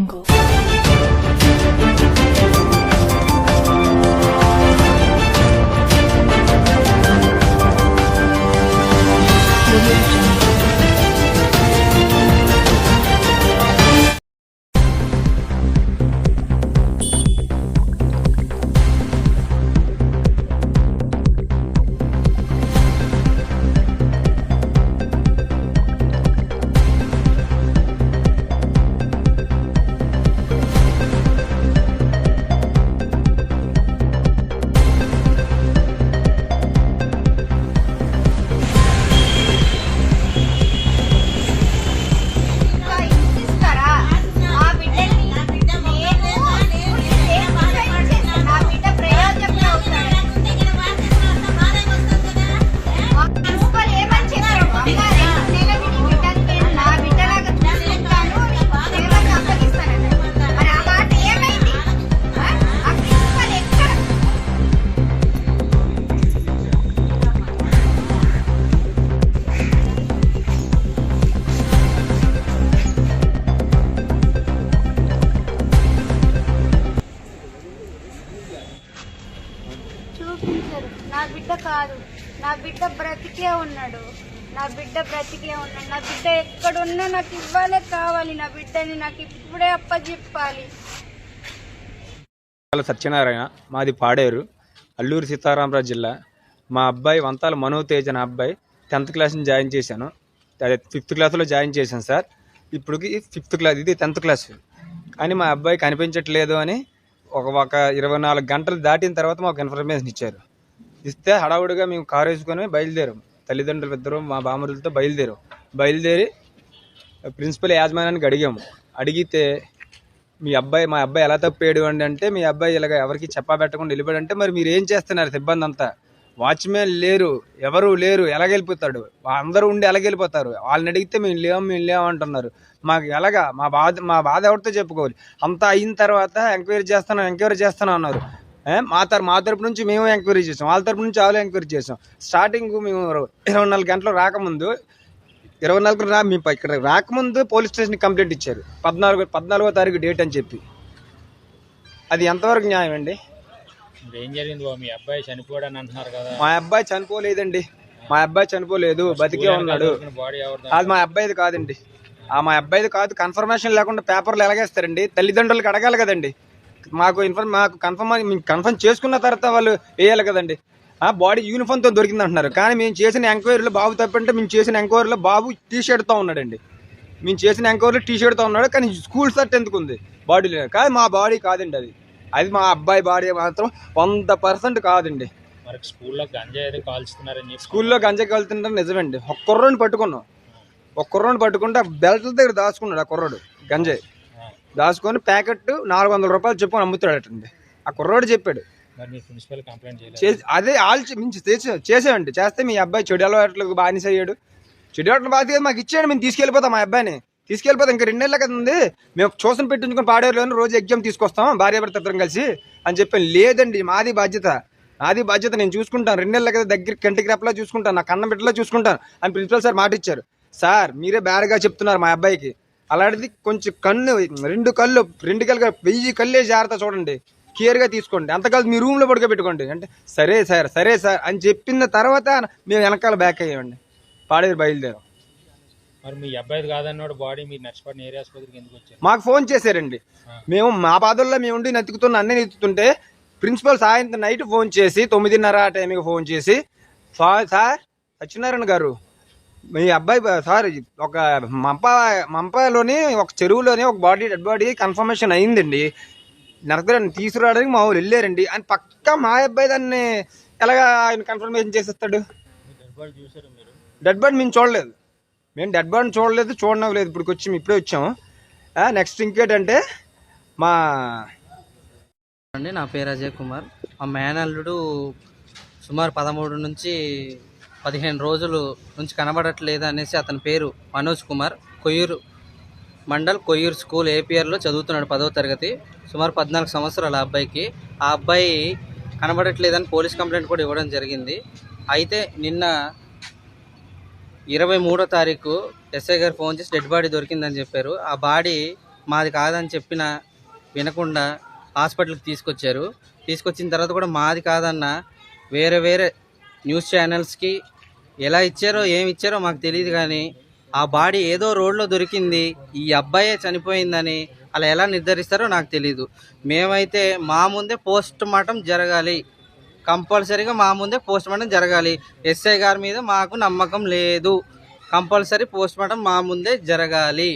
ఇంకా బ్రతికే ఉన్నాడు. నా బిడ్డ బ్రతికే ఉన్నాడు. నా బిడ్డ ఎక్కడున్నా నాకు ఇవ్వాలే కావాలి. నా బిడ్డని నాకు ఇప్పుడే అప్పచెప్పాలి సత్యనారాయణ మాది పాడేరు అల్లూరు సీతారామరాజు జిల్లా. మా అబ్బాయి వంతాల మనోతేజ్ అనే అబ్బాయి టెన్త్ క్లాస్ని జాయిన్ చేశాను. అదే ఫిఫ్త్ క్లాస్లో జాయిన్ చేశాను సార్. ఇప్పటికి ఫిఫ్త్ క్లాస్ ఇది టెన్త్ క్లాస్. కానీ మా అబ్బాయి కనిపించట్లేదు అని ఒక ఒక ఇరవై నాలుగు గంటలు దాటిన తర్వాత మాకు ఇన్ఫర్మేషన్ ఇచ్చారు. ఇస్తే హడావుడిగా మేము కారు వేసుకొని బయలుదేరాము తల్లిదండ్రులు ఇద్దరు మా బామరులతో బయలుదేరాం. బయలుదేరి ప్రిన్సిపల్ యాజమాన్యానికి అడిగాము. అడిగితే మీ అబ్బాయి మా అబ్బాయి ఎలా తప్పేడు అండి అంటే మీ అబ్బాయి ఇలాగ ఎవరికి చెప్పా పెట్టకుండా వెళ్ళిపోయాడు అంటే మరి మీరు ఏం చేస్తున్నారు సిబ్బంది అంతా? వాచ్మెన్ లేరు ఎవరు లేరు ఎలాగెళ్ళిపోతాడు అందరూ ఉండి ఎలాగెళ్ళిపోతారు వాళ్ళని అడిగితే మేము లేము మేము లేము అంటున్నారు. మాకు ఎలాగా? మా బాధ మా బాధ ఎవరితో చెప్పుకోవాలి? అంతా అయిన తర్వాత ఎంక్వైరీ చేస్తాను ఎంక్వైరీ చేస్తాను అన్నారు. మా తరపు మా తరపు నుంచి మేము ఎంక్వైరీ చేసాం. వాళ్ళ తరపు నుంచి వాళ్ళు ఎంక్వైరీ చేసాం. స్టార్టింగ్ మేము ఇరవై నాలుగు గంటలు రాకముందు ఇరవై నాలుగు రా మీ ఇక్కడ రాకముందు పోలీస్ స్టేషన్ కంప్లైంట్ ఇచ్చారు. పద్నాలుగు పద్నాలుగో తారీఖు డేట్ అని చెప్పి. అది ఎంతవరకు న్యాయం అండి? ఏం జరిగింది మీ అబ్బాయి చనిపోయాడని అంటున్నారు కదా. మా అబ్బాయి చనిపోలేదండి. మా అబ్బాయి చనిపోలేదు బతికే ఉన్నాడు. అది మా అబ్బాయిది కాదండి. ఆ మా అబ్బాయిది కాదు కన్ఫర్మేషన్ లేకుండా పేపర్లు ఎలాగేస్తారండి? తల్లిదండ్రులకు అడగాలి కదండి. మాకు ఇన్ఫర్మ్ మాకు కన్ఫర్మ్ కన్ఫర్మ్ చేసుకున్న తర్వాత వాళ్ళు వేయాలి కదండి. ఆ బాడీ యూనిఫామ్తో దొరికింది అంటున్నారు. కానీ మేము చేసిన ఎంక్వైరీలో బాబు తప్పంటే మేము చేసిన ఎంక్వైరీలో బాబు టీ షర్ట్తో ఉన్నాడండి. మేము చేసిన ఎంక్వైరీలో టీ షర్ట్తో ఉన్నాడు కానీ స్కూల్ షర్ట్ ఎందుకు ఉంది? బాడీలో కాదు మా బాడీ కాదండి అది. అది మా అబ్బాయి బాడీ మాత్రం వంద పర్సెంట్ కాదండి. స్కూల్లో గంజా ఏదో కాల్చుతున్నారని స్కూల్లో గంజా కలుతుంటే నిజమండి. ఒక కుర్రోడిని పట్టుకున్నాం. ఒక పట్టుకుంటే బెల్ట్ల దగ్గర దాచుకున్నాడు ఆ కుర్రోడు గంజాయి. దాచుకొని ప్యాకెట్ నాలుగు వందల రూపాయలు చెప్పుకొని అమ్ముతాడటండి. ఆ కుర్రోడు చెప్పాడు. అదే ఆల్చి మించి చేసే చేసామండి చేస్తే మీ అబ్బాయి చెడు అలవాట్లకు బానిస అయ్యాడు. చెడు అలవాట్లు బాధ్యత మాకు ఇచ్చాడు మేము తీసుకెళ్ళిపోతాం మా అబ్బాయిని. తీసుకెళ్ళిపోతాం ఇంకా రెండు నెలల కదా ఉంది. మేము చూసిన పెట్టించుకొని పాడేరులోని రోజు ఎగ్జామ్ తీసుకొస్తాం భార్య భర్త కలిసి అని చెప్పాను. లేదండి మాది బాధ్యత. నాది బాధ్యత నేను చూసుకుంటాను. రెండు నెలల కదా దగ్గర కంటికి రెప్పలా చూసుకుంటాను. నా కన్న బిడ్డలో చూసుకుంటాను అని ప్రిన్సిపల్ సార్ మాట ఇచ్చారు సార్ మీరే బేరగా చెప్తున్నారు మా అబ్బాయికి. అలాంటిది కొంచెం కన్ను రెండు కళ్ళు రెండు కళ్ళు వెయ్యి కళ్ళే జాగ్రత్త చూడండి. కేర్గా తీసుకోండి. అంతకాదు మీ రూమ్లో పడుకోబెట్టుకోండి. అంటే సరే సార్ సరే సార్ అని చెప్పిన తర్వాత మేము వెనకాల బ్యాక్ అయ్యామండి. పాడేరు బయలుదేరాం. మరి మీ అబ్బాయిది కాదన్నాడు బాడీ మీరు నర్సిపడిన ఏరియా ఆసుపత్రికి ఎందుకు వచ్చారు? మాకు ఫోన్ చేశారండి. మేము మా బాధల్లో మేము ఉండి నతుకుతున్న అన్నీ ఎత్తుతుంటే ప్రిన్సిపల్ సాయంత్రం నైట్ ఫోన్ చేసి తొమ్మిదిన్నర ఆ టైంకి ఫోన్ చేసి "సా- సార్ సత్యనారాయణ గారు మీ అబ్బాయి సార్ ఒక మంప మంపలోని ఒక చెరువులోని ఒక బాడీ డెడ్ బాడీ కన్ఫర్మేషన్ అయిందండి. నరకరాన్ని తీసుకురావడానికి మా వాళ్ళు వెళ్ళారండి. అని పక్కా మా అబ్బాయి దాన్ని ఎలాగా ఆయన కన్ఫర్మేషన్ చేసేస్తాడు? డెడ్ బాడీ మేము చూడలేదు. మేము డెడ్ బాడీని చూడలేదు చూడడం లేదు. ఇప్పుడు వచ్చి ఇప్పుడే వచ్చాము. నెక్స్ట్ ఇంకేంటంటే మా అండి నా పేరు అజయ్ కుమార్. మా మేనల్లుడు సుమారు పదమూడు నుంచి పదిహేను రోజులు నుంచి కనబడట్లేదు అనేసి అతని పేరు మనోజ్ కుమార్. కొయ్యూరు మండల్ కొయ్యూరు స్కూల్ ఏపీఆర్లో చదువుతున్నాడు పదవ తరగతి. సుమారు పద్నాలుగు సంవత్సరాల ఆ అబ్బాయికి. ఆ అబ్బాయి కనబడట్లేదని పోలీస్ కంప్లైంట్ కూడా ఇవ్వడం జరిగింది. అయితే నిన్న ఇరవై మూడో తారీఖు ఎస్ఐ గారు ఫోన్ చేసి డెడ్ బాడీ దొరికిందని చెప్పారు. ఆ బాడీ మాది కాదని చెప్పిన వినకుండా హాస్పిటల్కి తీసుకొచ్చారు. తీసుకొచ్చిన తర్వాత కూడా మాది కాదన్న వేరే వేరే న్యూస్ ఛానల్స్కి ఎలా ఇచ్చారో ఏమి ఇచ్చారో మాకు తెలియదు కానీ ఆ బాడీ ఏదో రోడ్లో దొరికింది ఈ అబ్బాయే చనిపోయిందని అలా ఎలా నిర్ధారిస్తారో నాకు తెలియదు మేమైతే మా ముందే పోస్ట్ మార్టం జరగాలి. కంపల్సరీగా మా ముందే పోస్ట్ మార్టం జరగాలి. ఎస్ఐ గారి మీద మాకు నమ్మకం లేదు. కంపల్సరీ పోస్ట్ మార్టం మా ముందే జరగాలి.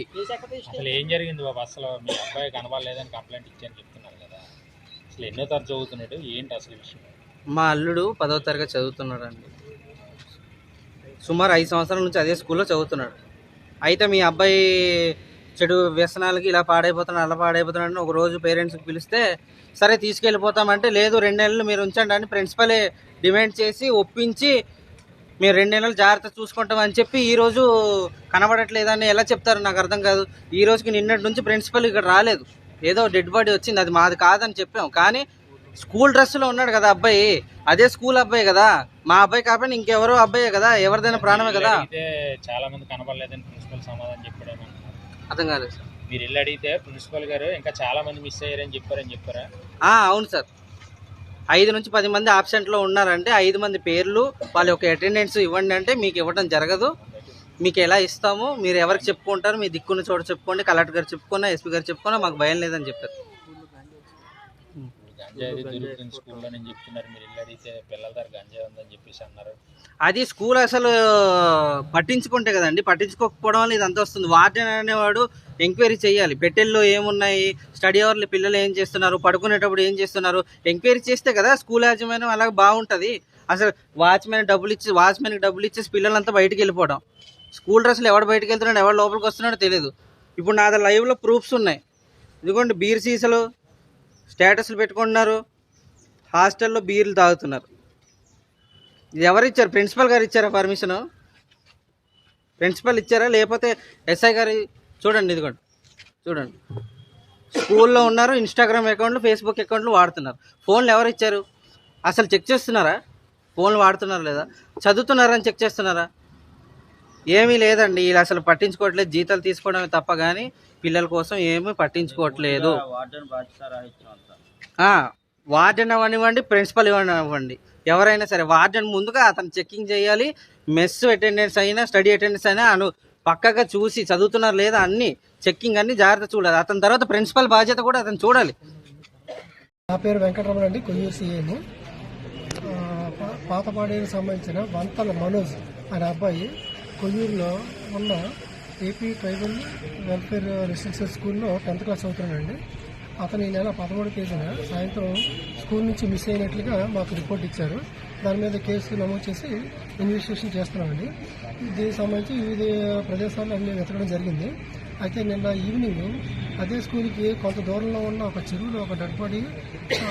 అసలు ఏం జరిగింది బాబు? అసలు మీ అబ్బాయి కనబడలేదని కంప్లైంట్ ఇచ్చాను చెప్తున్నారు కదా. అసలు ఎన్నో తరచు చదువుతున్నాడు ఏంటి అసలు విషయం? మా అల్లుడు పదో తరగతి చదువుతున్నాడండి. సుమారు ఐదు సంవత్సరాల నుంచి అదే స్కూల్లో చదువుతున్నాడు. అయితే మీ అబ్బాయి చెడు వ్యసనాలకి ఇలా పాడైపోతున్నాడు అలా పాడైపోతున్నాడని ఒక రోజు పేరెంట్స్కి పిలిస్తే సరే తీసుకెళ్ళిపోతామంటే లేదు రెండు నెలలు మీరు ఉంచండి అని ప్రిన్సిపలే డిమాండ్ చేసి ఒప్పించి మీరు రెండు నెలలు జాగ్రత్త చూసుకుంటామని చెప్పి ఈరోజు కనబడట్లేదని ఎలా చెప్తారు నాకు అర్థం కాదు. ఈ రోజుకి నిన్నటి నుంచి ప్రిన్సిపల్ ఇక్కడ రాలేదు. ఏదో డెడ్ బాడీ వచ్చింది అది మాది కాదని చెప్పాం. కానీ స్కూల్ డ్రెస్లో ఉన్నాడు కదా అబ్బాయి. అదే స్కూల్ అబ్బాయి కదా. మా అబ్బాయి కాకపోయినా ఇంకెవరో అబ్బాయే కదా. ఎవరిదైనా ప్రాణమే కదా. చాలా మంది కనబడలేదని ప్రిన్సిపల్ సమాధానం చెప్పాడేమన్నారు అర్థం కాలేదు సార్. మీరు ఇల్లు అడిగితే ప్రిన్సిపల్ గారు ఇంకా చాలా మంది మిస్ అయ్యారని చెప్పారని చెప్పారా? అవును సార్. ఐదు నుంచి పది మంది ఆబ్సెంట్లో ఉన్నారంటే ఐదు మంది పేర్లు వాళ్ళ యొక్క అటెండెన్స్ ఇవ్వండి అంటే మీకు ఇవ్వడం జరగదు. మీకు ఎలా ఇస్తాము మీరు ఎవరికి చెప్పుకుంటారు మీ దిక్కున్న చోట చెప్పుకోండి కలెక్టర్ గారు చెప్పుకున్నా ఎస్పీ గారు చెప్పుకున్నా మాకు భయం లేదని చెప్పారు. గంజాయి అది దొరుకుతుంది స్కూల్లో అని చెప్తున్నారు. మీరు ఇల్లు అడిగితే పిల్లల దగ్గర గంజాయి ఉందని చెప్పేసి అన్నారు. అది స్కూల్ అసలు పట్టించుకుంటే కదండి. పట్టించుకోకపోవడం వల్ల ఇదంతా వస్తుంది. వార్డెన్ అనేవాడు ఎంక్వైరీ చేయాలి. పెట్టెల్లో ఏమున్నాయి? స్టడీ అవర్లు పిల్లలు ఏం చేస్తున్నారు? పడుకునేటప్పుడు ఏం చేస్తున్నారు? ఎంక్వైరీ చేస్తే కదా స్కూల్ యాజమాన్యం అలాగే బాగుంటుంది. అసలు వాచ్మెన్ డబ్బులు ఇచ్చి వాచ్మెన్కి డబ్బులు ఇచ్చేసి పిల్లలంతా బయటికి వెళ్ళిపోవడం. స్కూల్ డ్రెస్సులు ఎవడు బయటికి వెళ్తున్నాడు ఎవడు లోపలికి వస్తున్నాడో తెలియదు ఇప్పుడు నా దగ్గర లైవ్లో ప్రూఫ్స్ ఉన్నాయి. ఇదిగోండి బీర్ సీసాలు స్టేటస్లు పెట్టుకుంటున్నారు. హాస్టల్లో బీర్లు తాగుతున్నారు. ఇది ఎవరు ఇచ్చారు? ప్రిన్సిపల్ గారు ఇచ్చారా పర్మిషన్? ప్రిన్సిపల్ ఇచ్చారా? లేకపోతే ఎస్ఐ గారు చూడండి ఇదిగోండి. చూడండి. స్కూల్లో ఉన్నారు ఇన్స్టాగ్రామ్ అకౌంట్లు ఫేస్బుక్ అకౌంట్లు వాడుతున్నారు. ఫోన్లు ఎవరు ఇచ్చారు? అసలు చెక్ చేస్తున్నారా? ఫోన్లు వాడుతున్నారా లేదా? చదువుతున్నారని చెక్ చేస్తున్నారా? ఏమీ లేదండి. వీళ్ళు అసలు పట్టించుకోవట్లేదు. జీతాలు తీసుకోవడమే తప్ప కానీ పిల్లల కోసం ఏమీ పట్టించుకోవట్లేదు. ఆ, వార్డెన్ అవ్వనివ్వండి ప్రిన్సిపల్ ఇవ్వనివ్వండి. ఎవరైనా సరే వార్డెన్ ముందుగా అతను చెక్కింగ్ చేయాలి. మెస్ అటెండెన్స్ అయినా స్టడీ అటెండెన్స్ అయినా అను పక్కగా చూసి చదువుతున్నారు లేదా అన్ని చెక్కింగ్ అన్ని జాగ్రత్త చూడాలి. అతని తర్వాత ప్రిన్సిపల్ బాధ్యత కూడా అతను చూడాలి. నా పేరు వెంకటరమణ అండి. కొయ్యూరు సీఎం పాతపాడేకి సంబంధించిన వంతల మనోజ్ అనే అబ్బాయి కొయ్యూరులో ఉన్న ఏపీ ట్రైబల్ వెల్ఫేర్ రెసిడెన్షియల్ స్కూల్లో టెన్త్ క్లాస్ అవుతున్నాడండి అతను ఈ నెల పదమూడు తేదీన సాయంత్రం స్కూల్ నుంచి మిస్ అయినట్లుగా మాకు రిపోర్ట్ ఇచ్చారు. దాని మీద కేసు నమోదు చేసి ఇన్వెస్టిగేషన్ చేస్తున్నామండి. దీనికి సంబంధించి వివిధ ప్రదేశాల్లో అన్ని వెతకడం జరిగింది. అయితే నిన్న ఈవినింగ్ అదే స్కూల్కి కొంత దూరంలో ఉన్న ఒక చెరువులో ఒక డెడ్ బాడీ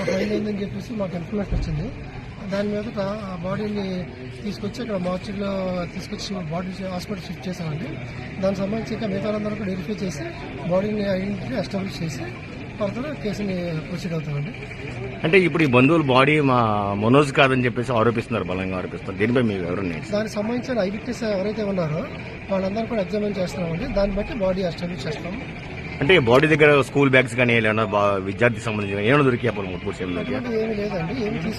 ఫైన్ అయిందని చెప్పేసి మాకు ఇన్ఫర్మేషన్ వచ్చింది. దాని మీద ఆ బాడీని తీసుకొచ్చి అక్కడ మార్చిలో తీసుకొచ్చి బాడీ హాస్పిటల్ షిఫ్ట్ చేసామండి దానికి సంబంధించి ఇంకా మిగతా వాళ్ళందరూ కూడా వెరిఫై చేసి బాడీని ఐడెంటిటీ ఎస్టాబ్లిష్ చేసి ఫర్దర్ కేసుని ప్రొసీడ్ అవుతామండి. అంటే ఇప్పుడు ఈ బంధువుల బాడీ మా మనోజ్ కాదని చెప్పేసి ఆరోపిస్తున్నారు బలంగా ఆరోపిస్తున్నారు. దీనిపై మీ వివరణ? దానికి సంబంధించిన ఐడెంటిటీస్ ఎవరైతే ఉన్నారో వాళ్ళందరూ కూడా ఎగ్జామిన్ చేస్తున్నామండి. దాన్ని బట్టి బాడీ ఎస్టాబ్లిష్ చేస్తాము అంటే బాడీ దగ్గర స్కూల్ బ్యాగ్స్ కానీ ఏమైనా విద్యార్థికి సంబంధించిన ఏమైనా దొరికి అప్పుడు ముట్టుకోవచ్చు ఏమీ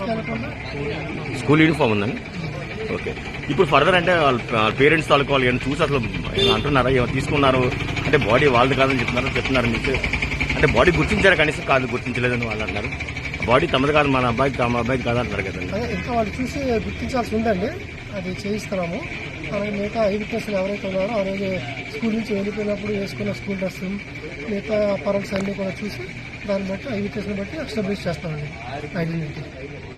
స్కూల్ యూనిఫామ్ ఉందండి? ఓకే. ఇప్పుడు ఫర్దర్ అంటే వాళ్ళ పేరెంట్స్ తాలూకు వాళ్ళు ఏమైనా చూసి అసలు అంటున్నారా? ఏమైనా తీసుకున్నారు? అంటే బాడీ వాళ్ళది కాదని చెప్తున్నారు? చెప్తున్నారు మీకు? అంటే బాడీ గుర్తించారా? కనీసం కాదు గుర్తించలేదని వాళ్ళు అంటున్నారు. బాడీ తమది కాదు మన అబ్బాయికి తమ అబ్బాయికి కాదు అంటారు కదండి ఇంకా వాళ్ళు చూసి గుర్తించాల్సి ఉందండి. అది చేయిస్తున్నాము. అలాగే మిగతా ఐదు కేసులు ఎవరైతే ఉన్నారో ఆ రోజు స్కూల్ నుంచి వెళ్ళిపోయినప్పుడు వేసుకున్న స్కూల్ డ్రెస్ మిగతా పరల్స్ అన్నీ కూడా చూసి దాన్ని బట్టి ఐదు కేసులు బట్టి ఎస్టాబ్లిష్ చేస్తామండి. ఐడెంటిటీ